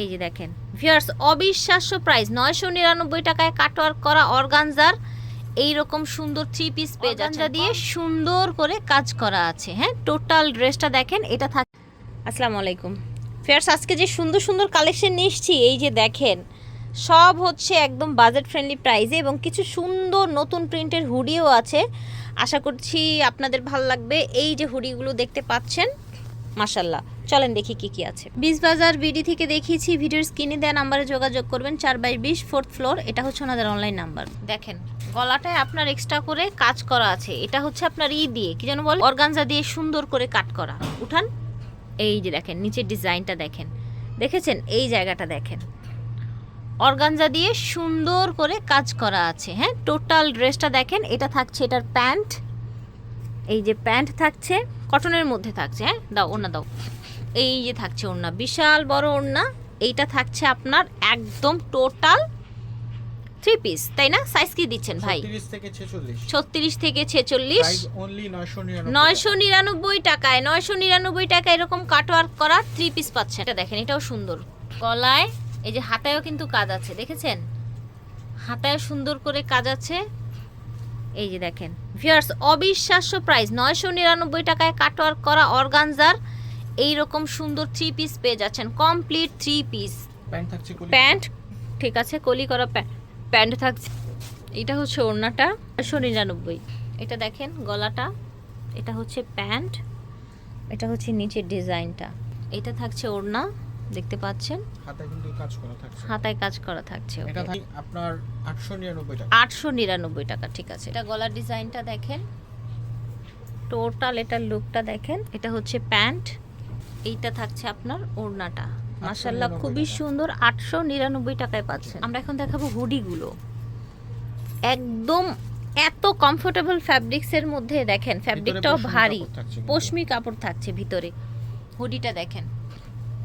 এই যে দেখেন। ভিউয়ার্স অবিশ্বাস্য প্রাইস নয়শো নিরানব্বই টাকায় কাটওয়ার্ক করা অর্গানজার এই রকম সুন্দর থ্রি পিস পেজ আছে দিয়ে সুন্দর করে কাজ করা আছে হ্যাঁ? টোটাল ড্রেসটা দেখেন এটা থাক আসসালামু আলাইকুম। ফেয়ার্স আজকে যে সুন্দর সুন্দর কালেকশন নিয়ে এসেছি এই যে দেখেন সব হচ্ছে একদম বাজেট ফ্রেন্ডলি প্রাইসে এবং কিছু সুন্দর নতুন প্রিন্টের হুডিও আছে। আশা করছি আপনাদের ভালো লাগবে। এই যে হুডিগুলো দেখতে পাচ্ছেন মাশাল্লাহ চলেন দেখি কি কি আছে। বিশ বাজার বিডি থেকে দেখিয়েছি ভিডিওর স্ক্রিনে দেওয়া নাম্বারে যোগাযোগ করবেন চার বাই বিশ ফোর্থ ফ্লোর এটা হচ্ছে ওনাদের অনলাইন নাম্বার দেখেন গলাটায় আপনার এক্সট্রা করে কাজ করা আছে এটা হচ্ছে আপনার ই দিয়ে কি যেন বলে? অর্গানজা দিয়ে সুন্দর করে কাট করা। উঠান এই যে দেখেন নিচের ডিজাইনটা দেখেন। দেখেছেন? এই জায়গাটা দেখেন। অর্গানজা দিয়ে সুন্দর করে কাজ করা আছে হ্যাঁ? টোটাল ড্রেসটা দেখেন এটা থাকছে এটার প্যান্ট। এই যে প্যান্ট থাকছে কটনের মধ্যে থাকছে হ্যাঁ? দাও ওড়না দাও। এই যে থাকছে ওড়না বিশাল বড় ওড়না এইটা থাকছে আপনার একদম টোটাল থ্রি পিস তাই না? সাইজ কি দিচ্ছেন ভাই? 36 থেকে 46 ছত্রিশ থেকে ছেচল্লিশ। প্রাইস অনলি 999 নয়শো নিরানব্বই টাকায় নয়শো নিরানব্বই টাকায় এরকম কাটওয়ার্ক করা থ্রি পিস পাচ্ছে। এটা দেখেন এটাও সুন্দর। গলায় এই যে হাতায়ও কিন্তু কাজ আছে দেখেছেন? হাতায় সুন্দর করে কাজ আছে। এই যে দেখেন ভিউয়ার্স অবিশ্বাস্য প্রাইস নয়শো নিরানব্বই টাকায় কাটওয়ার্ক করা অর্গানজার এই রকম সুন্দর থ্রি পিস পেয়ে যাচ্ছেন। কমপ্লিট থ্রি পিস প্যান্ট থাকছে প্যান্ট ঠিক আছে কলি করা প্যান্ট থাকছে। এটা হচ্ছে ওড়নাটা একশো নিরানব্বই। এটা দেখেন গলাটা। এটা হচ্ছে প্যান্ট এটা হচ্ছে নিচের ডিজাইনটা। এটা থাকছে ওড়না দেখতে পাচ্ছেন? হাতে কিন্তু কাজ করা থাকছে। হাতায় কাজ করা থাকছে এটা আপনার 899 টাকা। আটশো নিরানব্বই টাকা ঠিক আছে। এটা গলার ডিজাইনটা দেখেন। টোটাল এটা লুকটা দেখেন। এটা হচ্ছে প্যান্ট এইটা থাকছে আপনার ওড়নাটা। মাসাল্লাহ খুবই সুন্দর আটশো নিরানব্বই টাকায় পাচ্ছেন। আমরা এখন দেখাবো হুডিগুলো। একদম এত কমফোর্টেবল ফ্যাব্রিক্সের মধ্যে দেখেন ফ্যাব্রিকটাও ভারী। পশমি কাপড় থাকছে ভিতরে। হুডিটা দেখেন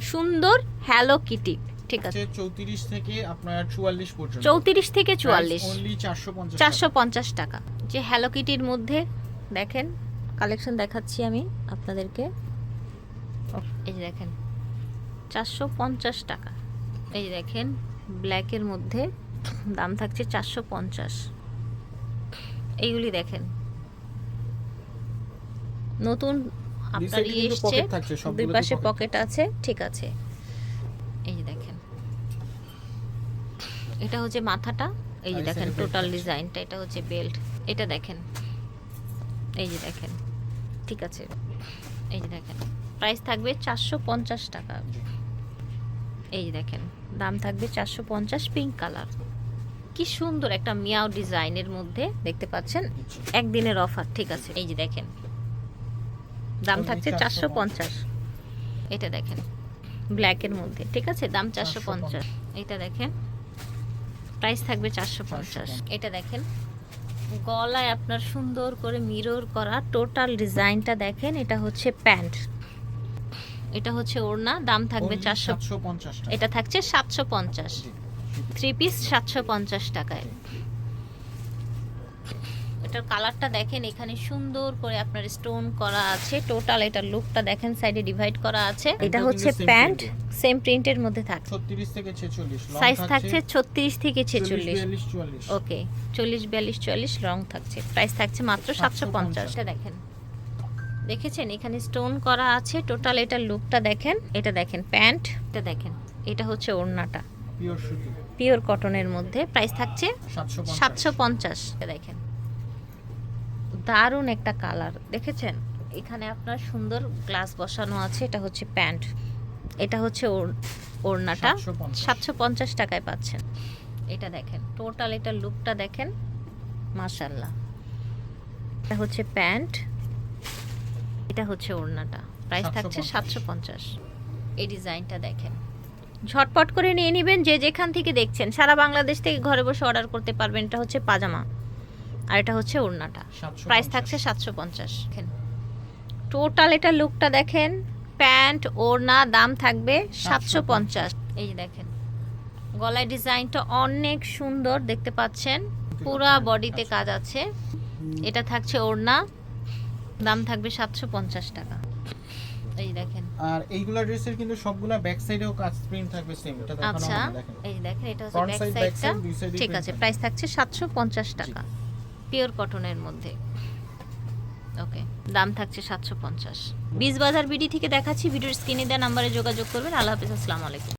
সুন্দর হ্যালো কিটি ঠিক আছে। হচ্ছে 34 থেকে আপনার 44 পর্যন্ত। চৌত্রিশ থেকে চুয়াল্লিশ। অনলি 450 চারশো পঞ্চাশ টাকা। যে হ্যালো কিটির মধ্যে দেখেন কালেকশন দেখাচ্ছি আমি আপনাদেরকে। এই যে দেখেন চারশো পঞ্চাশ টাকা। এই যে দেখেন ব্ল্যাকের মধ্যে দাম থাকছে চারশো পঞ্চাশ। এইগুলি দেখেন। নতুন আপনার ইয়ে এসছে দুই পাশে পকেট আছে ঠিক আছে। এই যে দেখেন। এটা হচ্ছে মাথাটা এই যে দেখেন টোটাল ডিজাইনটা এটা হচ্ছে বেল্ট এটা দেখেন। এই যে দেখেন ঠিক আছে। এই যে দেখেন। প্রাইস থাকবে চারশো পঞ্চাশ টাকা। এই দেখেন দাম থাকবে চারশো পঞ্চাশ পিঙ্ক কালার কি সুন্দর একটা মিয়াও ডিজাইনের মধ্যে দেখতে পাচ্ছেন? একদিনের অফার ঠিক আছে। এই যে দেখেন দাম থাকছে চারশো পঞ্চাশ। এটা দেখেন ব্ল্যাকের মধ্যে ঠিক আছে? দাম চারশো পঞ্চাশ। এটা দেখেন প্রাইস থাকবে চারশো পঞ্চাশ। এটা দেখেন গলায় আপনার সুন্দর করে মিরর করা টোটাল ডিজাইনটা দেখেন এটা হচ্ছে প্যান্ট। এটা হচ্ছে ওড়না দাম থাকবে চারশো 750 এটা থাকছে সাতশো পঞ্চাশ। থ্রি পিস সাতশো পঞ্চাশ টাকায়। এটার কালারটা দেখেন এখানে সুন্দর করে আপনার স্টোন করা আছে। টোটাল এটার লুকটা দেখেন সাইডে ডিভাইড করা আছে। এটা হচ্ছে প্যান্ট সেম প্রিন্টের মধ্যে থাকে 36 থেকে 46 সাইজ থাকছে ছত্রিশ থেকে ছেচল্লিশ। ওকে চল্লিশ বিয়াল্লিশ চুয়াল্লিশ রং থাকছে। প্রাইস থাকছে মাত্র সাতশো পঞ্চাশটা দেখেন। দেখেছেন? এখানে স্টোন করা আছে। টোটাল এটা লুকটা দেখেন। এটা দেখেন প্যান্ট। এটা দেখেন এটা হচ্ছে ওড়নাটা। পিওর কটনের মধ্যে। প্রাইস থাকছে সাতশো পঞ্চাশ। দেখেন। দারুণ একটা কালার দেখেছেন? এখানে আপনার সুন্দর গ্লাস বসানো আছে। এটা হচ্ছে প্যান্ট। এটা হচ্ছে ওড়- ওড়নাটা। সাতশো পঞ্চাশ। টাকায় পাচ্ছেন। এটা দেখেন। টোটাল এটা লুকটা দেখেন। মাশাল্লাহ এটা হচ্ছে প্যান্ট। এটা হচ্ছে ওড়নাটা। প্রাইস থাকছে সাতশো পঞ্চাশ। এই ডিজাইনটা দেখেন। ঝটপট করে নিয়ে নেবেন যে যেখান থেকে দেখছেন। সারা বাংলাদেশ থেকে ঘরে বসে অর্ডার করতে পারবেন। এটা হচ্ছে পাজামা। আর এটা হচ্ছে ওড়নাটা। 750 প্রাইস থাকছে সাতশো পঞ্চাশ। টোটাল এটা লুকটা দেখেন। প্যান্ট ওড়না দাম থাকবে সাতশো পঞ্চাশ। এই দেখেন। গলায় ডিজাইনটা অনেক সুন্দর দেখতে পাচ্ছেন। পুরা বডিতে কাজ আছে। এটা থাকছে ওড়না। দাম থাকবে সাতশো পঞ্চাশ টাকা। এই দেখেন। আর এইগুলা ড্রেসের কিন্তু সবগুলা ব্যাক সাইডেও কাজ প্রিন্ট থাকবে সেম এটা দেখানো আচ্ছা এই দেখেন এটা হচ্ছে ব্যাক সাইডটা ঠিক আছে প্রাইস থাকছে সাতশো পঞ্চাশ টাকা পিওর কটনের মধ্যে। ওকে দাম থাকছে সাতশো পঞ্চাশ। বীজ বাজার বিডি থেকে দেখাচ্ছি ভিডিওর স্ক্রিনে দেওয়া নাম্বারে যোগাযোগ করবেন। আল্লাহ হাফিজ আসসালামু আলাইকুম।